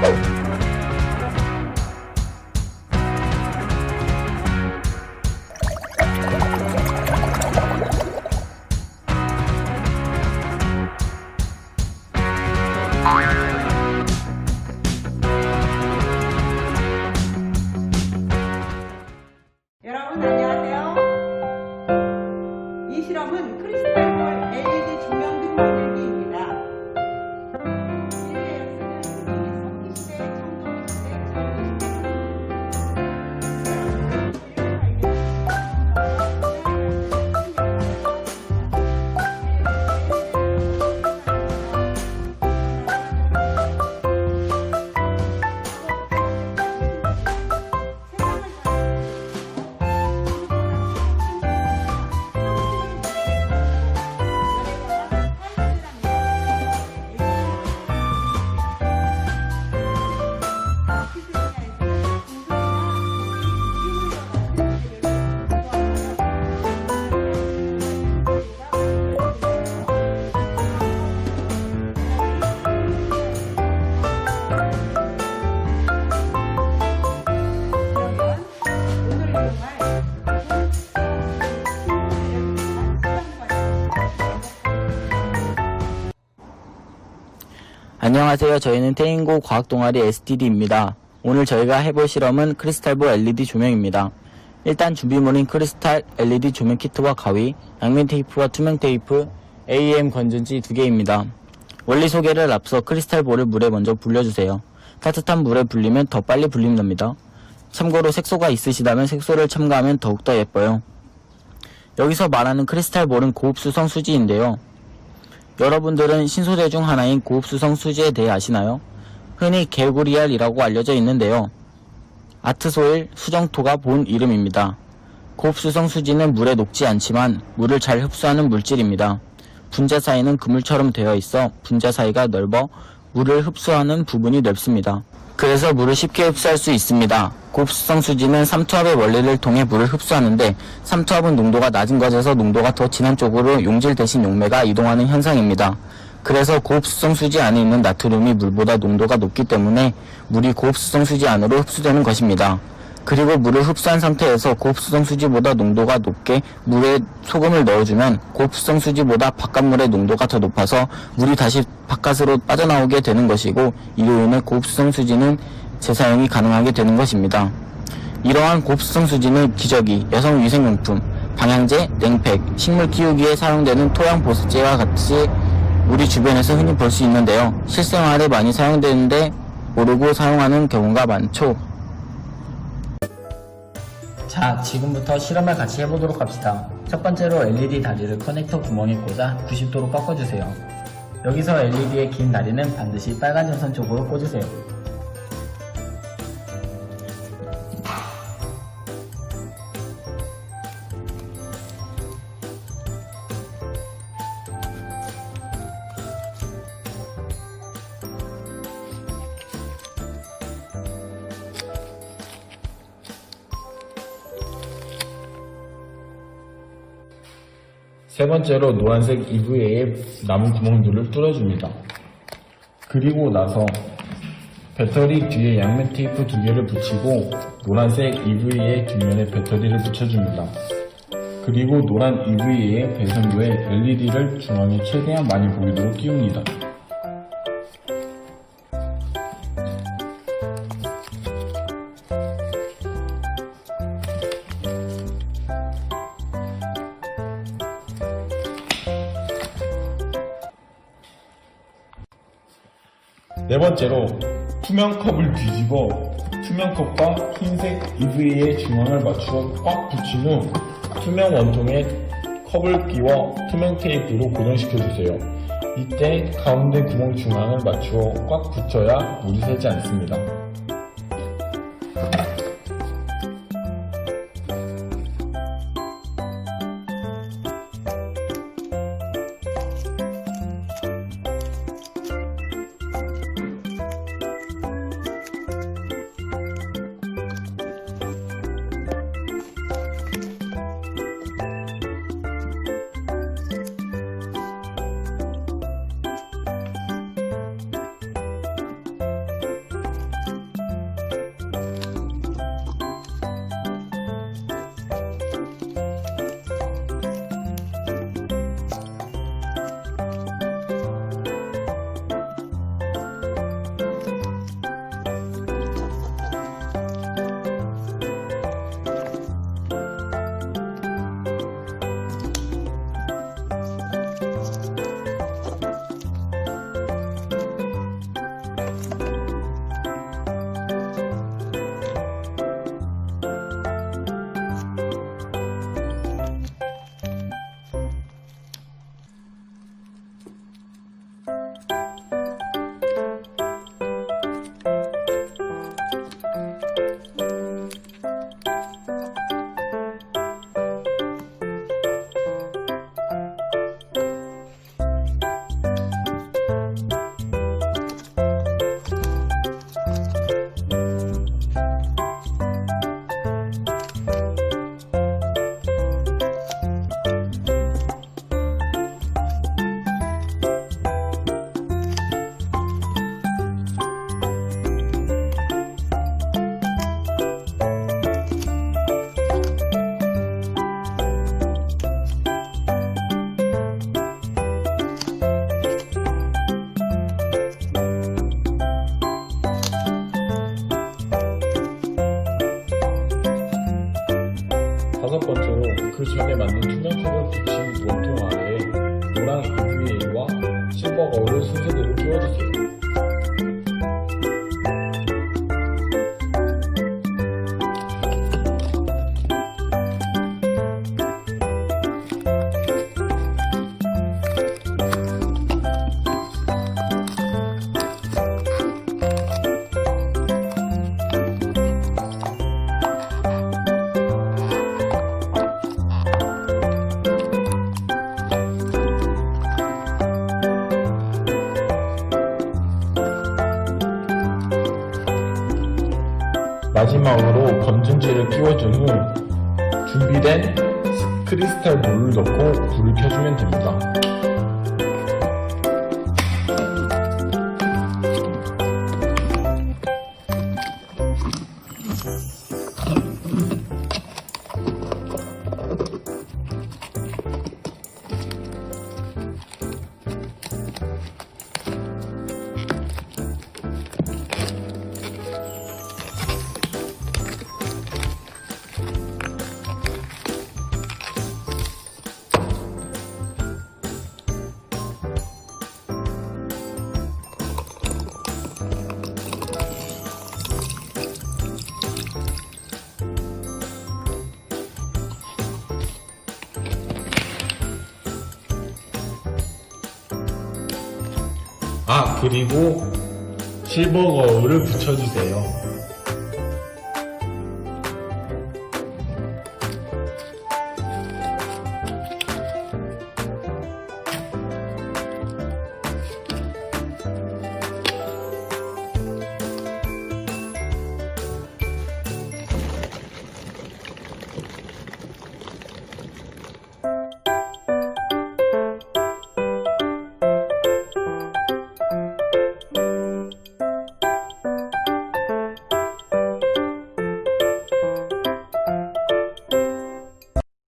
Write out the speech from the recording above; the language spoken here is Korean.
Oh! 안녕하세요. 저희는 태인고 과학동아리 STD입니다. 오늘 저희가 해볼 실험은 크리스탈볼 LED 조명입니다. 일단 준비물인 크리스탈 LED 조명 키트와 가위, 양면 테이프와 투명 테이프, AEM 건전지 두 개입니다. 원리 소개를 앞서 크리스탈볼을 물에 먼저 불려주세요. 따뜻한 물에 불리면 더 빨리 불린답니다. 참고로 색소가 있으시다면 색소를 첨가하면 더욱더 예뻐요. 여기서 말하는 크리스탈볼은 고흡수성 수지인데요. 여러분들은 신소재 중 하나인 고흡수성 수지에 대해 아시나요? 흔히 개구리알이라고 알려져 있는데요. 아트소일 수정토가 본 이름입니다. 고흡수성 수지는 물에 녹지 않지만 물을 잘 흡수하는 물질입니다. 분자 사이는 그물처럼 되어 있어 분자 사이가 넓어 물을 흡수하는 부분이 넓습니다. 그래서 물을 쉽게 흡수할 수 있습니다. 고흡수성 수지는 삼투압의 원리를 통해 물을 흡수하는데 삼투압은 농도가 낮은 것에서 농도가 더 진한 쪽으로 용질 대신 용매가 이동하는 현상입니다. 그래서 고흡수성 수지 안에 있는 나트륨이 물보다 농도가 높기 때문에 물이 고흡수성 수지 안으로 흡수되는 것입니다. 그리고 물을 흡수한 상태에서 고흡수성 수지보다 농도가 높게 물에 소금을 넣어주면 고흡수성 수지보다 바깥물의 농도가 더 높아서 물이 다시 바깥으로 빠져나오게 되는 것이고 이로 인해 고흡수성 수지는 재사용이 가능하게 되는 것입니다. 이러한 고흡수성 수지는 기저귀, 여성 위생용품, 방향제, 냉팩, 식물 키우기에 사용되는 토양 보습제와 같이 우리 주변에서 흔히 볼 수 있는데요. 실생활에 많이 사용되는데 모르고 사용하는 경우가 많죠. 자, 지금부터 실험을 같이 해보도록 합시다. 첫 번째로 LED 다리를 커넥터 구멍에 꽂아 90도로 꺾어주세요. 여기서 LED의 긴 다리는 반드시 빨간 전선 쪽으로 꽂으세요. 세 번째로 노란색 EVA의 남은 구멍들을 뚫어줍니다. 그리고 나서 배터리 뒤에 양면 테이프 두 개를 붙이고 노란색 EVA의 뒷면에 배터리를 붙여줍니다. 그리고 노란 EVA의 배선도에 LED를 중앙에 최대한 많이 보이도록 끼웁니다. 네 번째로 투명 컵을 뒤집어 투명 컵과 흰색 EVA의 중앙을 맞추어 꽉 붙인 후 투명 원통에 컵을 끼워 투명 테이프로 고정시켜 주세요. 이때 가운데 구멍 중앙을 맞추어 꽉 붙여야 물이 새지 않습니다. 실버 거울을 순서대로 끼워주세요. 마지막으로 건전지를 끼워준 후 준비된 크리스탈 물을 넣고 불을 켜주면 됩니다. 아 그리고 실버 거울을 붙여주세요.